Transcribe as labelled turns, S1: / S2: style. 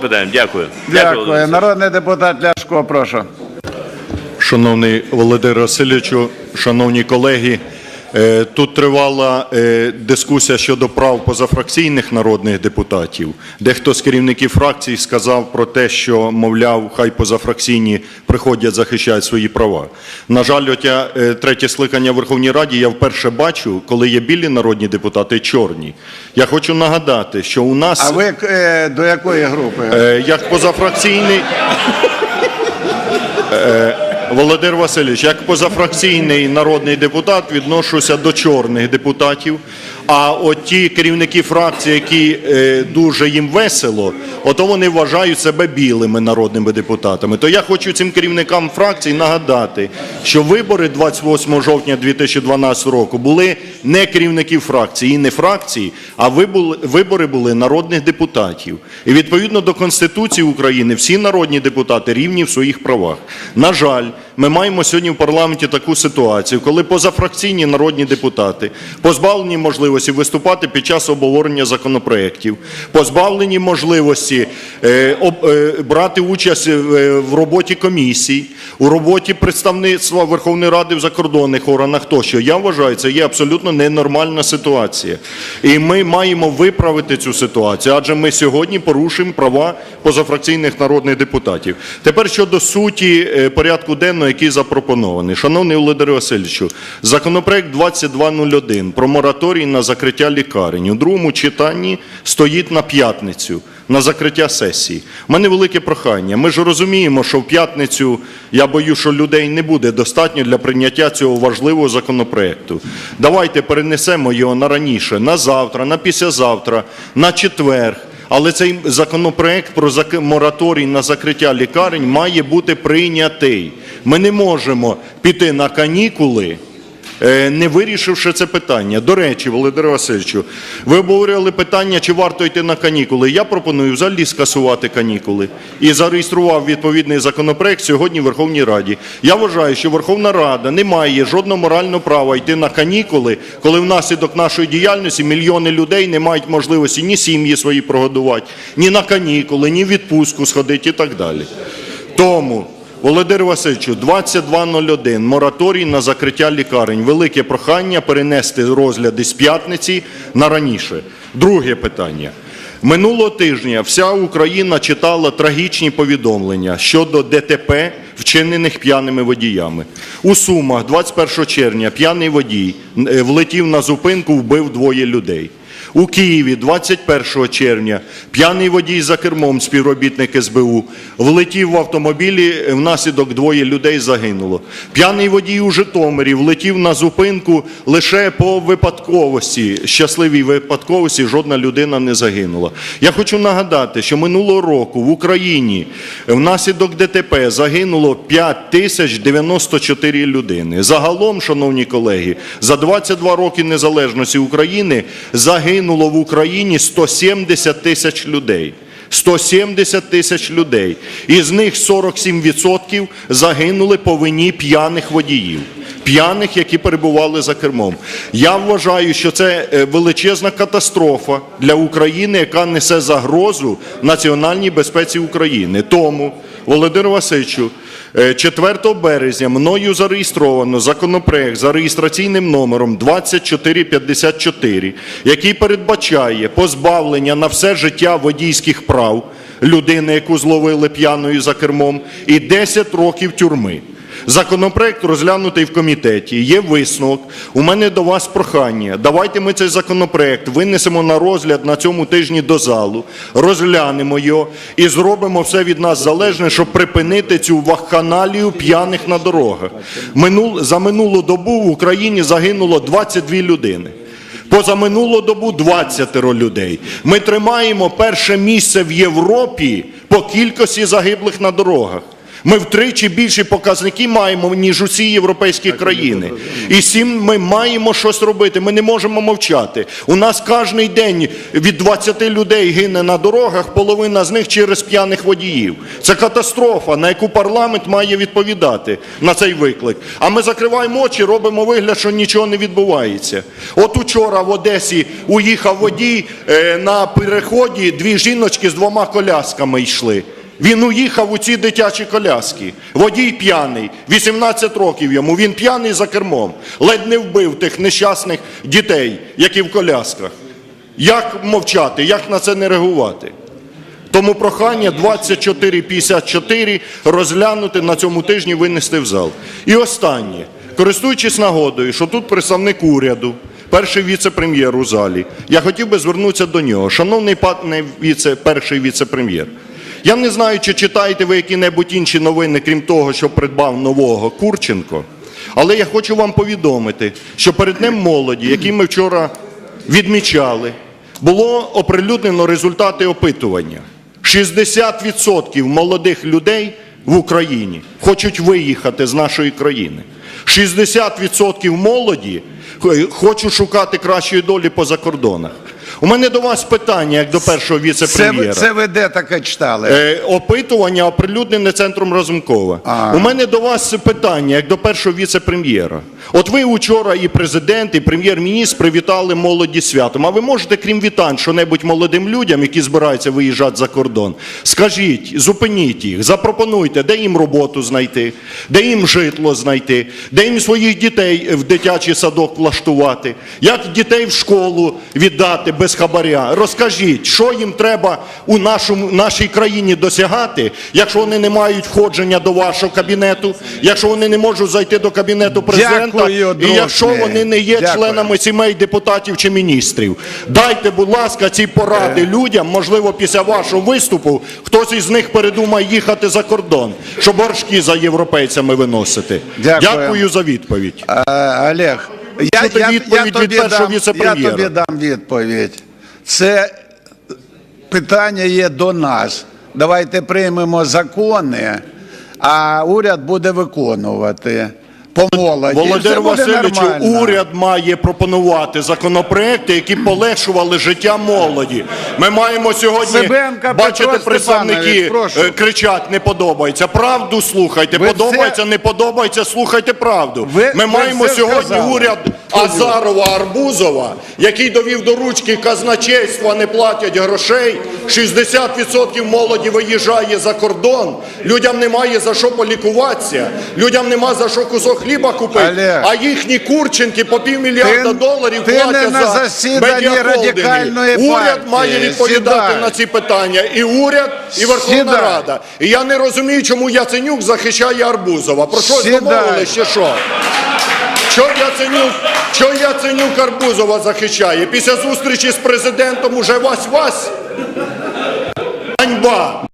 S1: питанням. Дякую.
S2: Дякую. Народний депутат Ляшко, прошу.
S3: Шановний Володимир Васильовичу, шановні колеги, тут тривала е, дискусія щодо прав позафракційних народних депутатів. Дехто з керівників фракцій сказав про те, що, мовляв, хай позафракційні приходять, захищають свої права. На жаль, отя е, третє скликання в Верховній Раді я вперше бачу, коли є білі народні депутати, чорні. Я хочу нагадати, що у нас
S2: А ви е, до якої групи?
S3: Е, як позафракційний. Володимир Васильович, як позафракційний народний депутат відношуся до чорних депутатів. А от ті керівники фракції, які е, дуже їм весело, ото вони вважають себе білими народними депутатами. То я хочу цим керівникам фракцій нагадати, що вибори 28 жовтня 2012 року були не керівників фракції і не фракції, а вибори були народних депутатів. І відповідно до Конституції України всі народні депутати рівні в своїх правах. На жаль, ми маємо сьогодні в парламенті таку ситуацію, коли позафракційні народні депутати позбавлені можливості виступати під час обговорення законопроєктів, позбавлені можливості е, е, брати участь е, в роботі комісій, у роботі представництва Верховної Ради в закордонних органах тощо. Я вважаю, це є абсолютно ненормальна ситуація. І ми маємо виправити цю ситуацію, адже ми сьогодні порушуємо права позафракційних народних депутатів. Тепер щодо суті порядку денного, який запропонований. Шановний Володимир Васильовичу, законопроект 2201 про мораторій на закриття лікарень у другому читанні стоїть на п'ятницю. На закриття сесії. У мене велике прохання. Ми ж розуміємо, що в п'ятницю я боюсь, що людей не буде достатньо для прийняття цього важливого законопроекту. Давайте перенесемо його на раніше, на завтра, на післязавтра, на четвер. Але цей законопроект про мораторій на закриття лікарень має бути прийнятий. Ми не можемо піти на канікули. е, Не вирішивши це питання. До речі, Володимир Васильовичу, ви обговорювали питання, чи варто йти на канікули. Я пропоную взагалі скасувати канікули і зареєстрував відповідний законопроект сьогодні в Верховній Раді. Я вважаю, що Верховна Рада не має жодного морального права йти на канікули, коли внаслідок нашої діяльності мільйони людей не мають можливості ні сім'ї свої прогодувати, ні на канікули, ні в відпустку сходити і так далі. Тому Володимир Васильовичу, 22.01, мораторій на закриття лікарень. Велике прохання перенести розгляди з п'ятниці на раніше. Друге питання. Минулого тижня вся Україна читала трагічні повідомлення щодо ДТП, вчинених п'яними водіями. У Сумах 21 червня п'яний водій е, влетів на зупинку, вбив двоє людей. У Києві 21 червня п'яний водій за кермом співробітник СБУ влетів в автомобілі, внаслідок двоє людей загинуло. П'яний водій у Житомирі влетів на зупинку лише по випадковості, щасливій випадковості, жодна людина не загинула. Я хочу нагадати, що минулого року в Україні внаслідок ДТП загинуло 5 тисяч 94 людини. Загалом, шановні колеги, за 22 роки незалежності України загинуло в Україні 170 тисяч людей. 170 тисяч людей. Із них 47% загинули по вині п'яних водіїв. П'яних, які перебували за кермом. Я вважаю, що це е, величезна катастрофа для України, яка несе загрозу національній безпеці України. Тому, Володимир Васильовичу, Е, 4 березня мною зареєстровано законопроект за реєстраційним номером 2454, який передбачає позбавлення на все життя водійських прав людини, яку зловили п'яною за кермом, і 10 років тюрми. Законопроект розглянутий в комітеті. Є висновок. У мене до вас прохання. Давайте ми цей законопроект винесемо на розгляд на цьому тижні до залу, розглянемо його і зробимо все від нас залежне, щоб припинити цю вакханалію п'яних на дорогах. Минул, за минулу добу в Україні загинуло 22 людини. Позаминулу добу 20 людей. Ми тримаємо перше місце в Європі по кількості загиблих на дорогах. Ми втричі більші показники маємо, ніж усі європейські країни. І цим ми маємо щось робити. Ми не можемо мовчати. У нас кожен день від 20 людей гине на дорогах, половина з них через п'яних водіїв. Це катастрофа, на яку парламент має відповідати на цей виклик. А ми закриваємо очі, робимо вигляд, що нічого не відбувається. От учора в Одесі уїхав водій е, на переході, дві жіночки з двома колясками йшли. Він уїхав у ці дитячі коляски. Водій п'яний, 18 років йому. Він п'яний за кермом. Ледь не вбив тих нещасних дітей, які в колясках. Як мовчати, як на це не реагувати? Тому прохання 2454 розглянути на цьому тижні винести в зал. І останнє, користуючись нагодою, що тут представник уряду, перший віце-прем'єр у залі, я хотів би звернутися до нього. Шановний пане віце, перший віце-прем'єр, я не знаю, чи читаєте ви які-небудь інші новини, крім того, що придбав нового Курченко, але я хочу вам повідомити, що перед Днем молоді, який ми вчора відмічали, було оприлюднено результати опитування. 60% молодих людей в Україні хочуть виїхати з нашої країни. 60% молоді е, хочуть шукати кращої долі по закордонах. У мене до вас питання, як до першого віце-прем'єра.
S2: це ви де таке читали?
S3: Е, опитування оприлюднене центром Разумкова.
S2: А.
S3: У мене до вас питання, як до першого віце-прем'єра. От ви учора і президент, і прем'єр-міністр привітали молоді святом. А ви можете, крім вітань, що-небудь молодим людям, які збираються виїжджати за кордон, скажіть, зупиніть їх, запропонуйте, де їм роботу знайти, де їм житло знайти, де їм своїх дітей в дитячий садок влаштувати, як дітей в школу віддати без хабаря. Розкажіть, що їм треба у нашому, нашій країні досягати, якщо вони не мають входження до вашого кабінету, якщо вони не можуть зайти до кабінету президента,
S2: Дякую,
S3: і якщо вони не є
S2: Дякую.
S3: членами сімей депутатів чи міністрів. Дайте, будь ласка, ці поради людям. Можливо, після вашого виступу хтось із них передумає їхати за кордон, щоб горшки за європейцями виносити.
S2: Дякую.
S3: Дякую за відповідь.
S2: А, Олег, я, я, я, тобі дам, я тобі дам відповідь. Це питання є до нас. Давайте приймемо закони, а уряд буде виконувати. По молоді.
S3: Володимир Васильович,
S2: нормально.
S3: уряд має пропонувати законопроекти, які полегшували життя молоді. Ми маємо сьогодні
S2: Себенка бачити
S3: представники е, кричать, не подобається. Правду слухайте.
S2: Ви
S3: подобається,
S2: все...
S3: не подобається, слухайте правду.
S2: Ви-
S3: Ми
S2: ви
S3: маємо сьогодні
S2: сказали.
S3: уряд Азарова Арбузова, який довів до ручки казначейства, не платять грошей. 60% молоді виїжджає за кордон. Людям немає за що полікуватися, людям нема за що кусок хліба купити. А їхні курченки по півмільярда доларів
S2: ти
S3: платять за медіахолдинги. Уряд має відповідати
S2: Сідай.
S3: на ці питання. І уряд, і Верховна
S2: Сідай.
S3: Рада. І я не розумію, чому Яценюк захищає Арбузова. Про що домовились чи що? Що Яценюк, що Яценюк Арбузова захищає? Після зустрічі з президентом уже вас-вас. Ганьба!